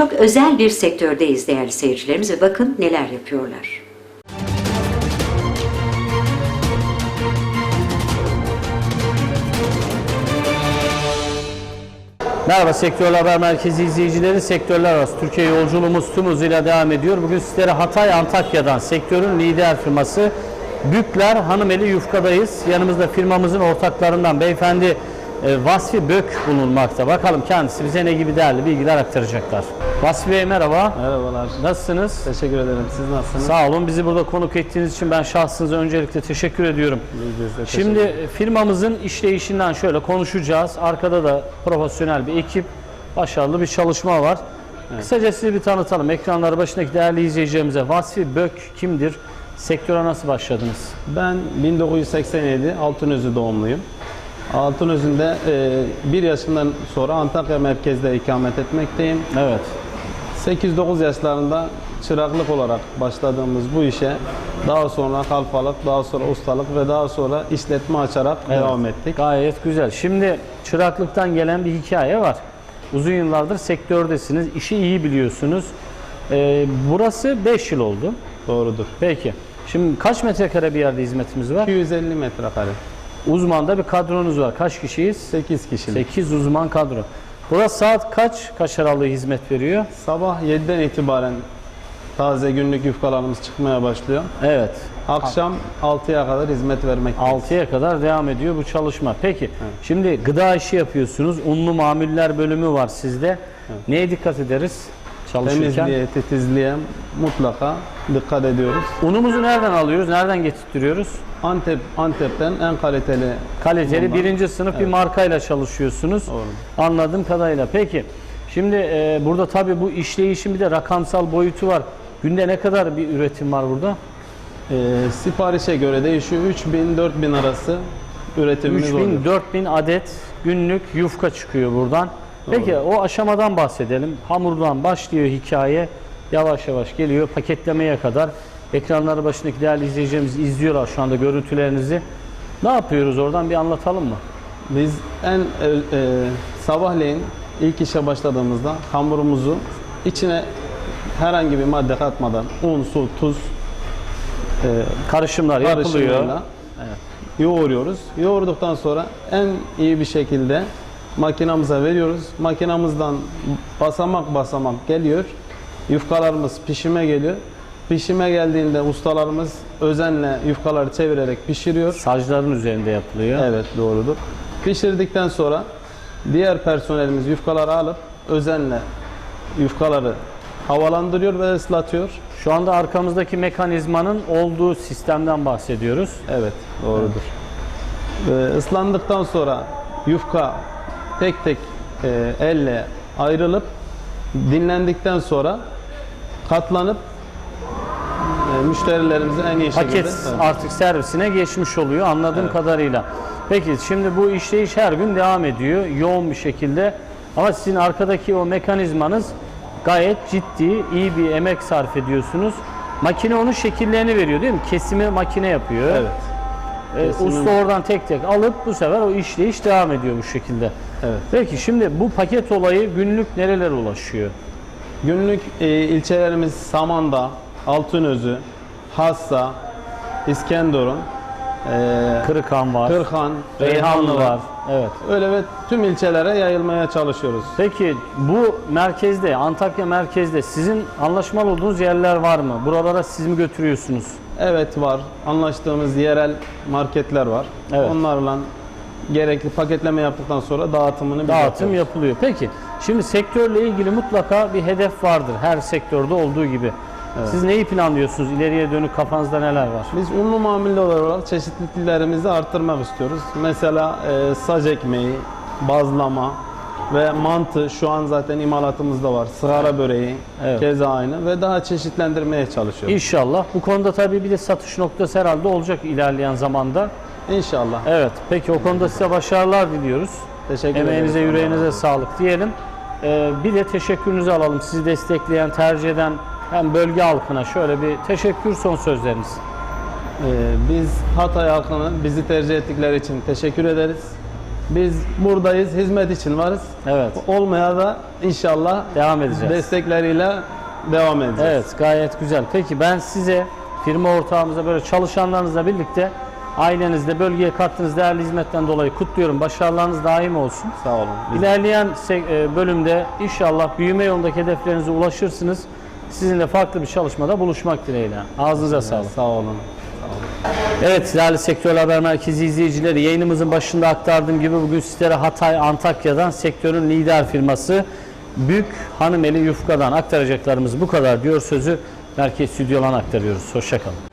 Çok özel bir sektördeyiz değerli seyircilerimiz ve bakın neler yapıyorlar. Merhaba Sektörler Haber Merkezi izleyicileri. Sektörler arası Türkiye yolculuğumuz tüm hızıyla devam ediyor. Bugün sizlere Hatay Antakya'dan sektörün lider firması Bükler Hanımeli Yufka'dayız. Yanımızda firmamızın ortaklarından beyefendi Vasfi Bök bulunmakta. Bakalım kendisi bize ne gibi değerli bilgiler aktaracaklar. Vasfi Bey merhaba. Merhabalar. Nasılsınız? Teşekkür ederim. Siz nasılsınız? Sağ olun. Bizi burada konuk ettiğiniz için ben şahsınıza öncelikle teşekkür ediyorum. Biz de teşekkür Şimdi firmamızın işleyişinden şöyle konuşacağız. Arkada da profesyonel bir ekip, başarılı bir çalışma var. Kısaca sizi bir tanıtalım. Ekranları başındaki değerli izleyicilerimize Vasfi Bök kimdir? Sektöre nasıl başladınız? Ben 1987 Altınözü doğumluyum. Altınözü'nde e, bir yaşından sonra Antakya merkezde ikamet etmekteyim. Evet. 8-9 yaşlarında çıraklık olarak başladığımız bu işe daha sonra kalfalık, daha sonra ustalık ve daha sonra işletme açarak devam ettik. Gayet güzel. Şimdi çıraklıktan gelen bir hikaye var. Uzun yıllardır sektördesiniz. işi iyi biliyorsunuz. Ee, burası 5 yıl oldu. Doğrudur. Peki. Şimdi kaç metrekare bir yerde hizmetimiz var? 250 metrekare. Uzmanda bir kadronuz var. Kaç kişiyiz? 8 kişilik. 8 uzman kadro. Burası saat kaç? Kaç aralığı hizmet veriyor? Sabah 7'den itibaren taze günlük yufkalarımız çıkmaya başlıyor. Evet. Akşam 6'ya kadar hizmet vermekteyiz. 6'ya kadar devam ediyor bu çalışma. Peki. Şimdi gıda işi yapıyorsunuz. Unlu mamuller bölümü var sizde. Neye dikkat ederiz çalışırken? Temizliğe, titizliğe mutlaka dikkat ediyoruz. Unumuzu nereden alıyoruz? Nereden getirtiyoruz? Antep Antep'ten en kaliteli Kaliteli Bunlar- birinci sınıf bir markayla çalışıyorsunuz. Doğru. Anladığım kadarıyla. Peki. Şimdi e, burada tabii bu işleyişin bir de rakamsal boyutu var. Günde ne kadar bir üretim var burada? e, siparişe göre değişiyor. 3000-4000 arası üretimimiz oluyor. 3000-4000 adet günlük yufka çıkıyor buradan. Peki o aşamadan bahsedelim. Hamurdan başlıyor hikaye. Yavaş yavaş geliyor paketlemeye kadar. Ekranları başındaki değerli izleyicilerimiz izliyorlar şu anda görüntülerinizi. Ne yapıyoruz oradan bir anlatalım mı? Biz en e, e, sabahleyin ilk işe başladığımızda hamurumuzu içine herhangi bir madde katmadan un, su, tuz e, Karışımlar yapılıyor. karışımıyla yoğuruyoruz. Yoğurduktan sonra en iyi bir şekilde makinamıza veriyoruz. Makinamızdan basamak basamak geliyor. Yufkalarımız pişime geliyor. Pişime geldiğinde ustalarımız özenle yufkaları çevirerek pişiriyor. Sacların üzerinde yapılıyor. Evet doğrudur. Pişirdikten sonra diğer personelimiz yufkaları alıp özenle yufkaları havalandırıyor ve ıslatıyor. Şu anda arkamızdaki mekanizmanın olduğu sistemden bahsediyoruz. Evet, doğrudur. Ve ıslandıktan sonra yufka tek tek e, elle ayrılıp dinlendikten sonra katlanıp e, müşterilerimize en iyi şekilde Paket Evet. artık servisine geçmiş oluyor anladığım kadarıyla. Peki şimdi bu işleyiş her gün devam ediyor yoğun bir şekilde. Ama sizin arkadaki o mekanizmanız gayet ciddi, iyi bir emek sarf ediyorsunuz. Makine onun şekillerini veriyor değil mi? Kesimi makine yapıyor. Evet. Ee, usta oradan tek tek alıp bu sefer o işleyiş devam ediyor bu şekilde. Evet. Peki şimdi bu paket olayı günlük nerelere ulaşıyor? Günlük e, ilçelerimiz Samandağ, Altınözü, Hassa, İskenderun, e, Kırıkhan var, Kırkhan, Reyhanlı var. Evet. Öyle ve tüm ilçelere yayılmaya çalışıyoruz. Peki bu merkezde, Antakya merkezde sizin anlaşmalı olduğunuz yerler var mı? Buralara siz mi götürüyorsunuz? Evet var. Anlaştığımız yerel marketler var. Evet. Onlarla gerekli paketleme yaptıktan sonra dağıtımını biz Dağıtım yapıyoruz. yapılıyor. Peki şimdi sektörle ilgili mutlaka bir hedef vardır. Her sektörde olduğu gibi. Siz neyi planlıyorsunuz? İleriye dönük kafanızda neler var? Biz unlu mamuller olarak çeşitliliklerimizi arttırmak istiyoruz. Mesela e, sac ekmeği, bazlama ve mantı şu an zaten imalatımızda var. Sigara böreği Evet. keza aynı ve daha çeşitlendirmeye çalışıyoruz. İnşallah. Bu konuda tabii bir de satış noktası herhalde olacak ilerleyen zamanda. İnşallah. Evet. Peki o konuda size başarılar diliyoruz. Teşekkür Emeğinize, ederiz. yüreğinize sağlık diyelim. Ee, bir de teşekkürünüzü alalım. Sizi destekleyen, tercih eden hem bölge halkına şöyle bir teşekkür son sözleriniz. Ee, biz Hatay halkına bizi tercih ettikleri için teşekkür ederiz. Biz buradayız, hizmet için varız. Evet. Olmaya da inşallah Devam edeceğiz. destekleriyle devam edeceğiz. Evet gayet güzel. Peki ben size firma ortağımıza böyle çalışanlarınızla birlikte ailenizde bölgeye kattığınız değerli hizmetten dolayı kutluyorum. Başarılarınız daim olsun. Sağ olun. İlerleyen e, bölümde inşallah büyüme yolundaki hedeflerinize ulaşırsınız. Sizinle farklı bir çalışmada buluşmak dileğiyle. Ağzınıza sağlık. Sağ olun. Evet değerli Sektör Haber Merkezi izleyicileri yayınımızın başında aktardığım gibi bugün sizlere Hatay Antakya'dan sektörün lider firması Büyük Hanımeli Yufka'dan aktaracaklarımız bu kadar diyor sözü merkez stüdyodan aktarıyoruz. Hoşçakalın.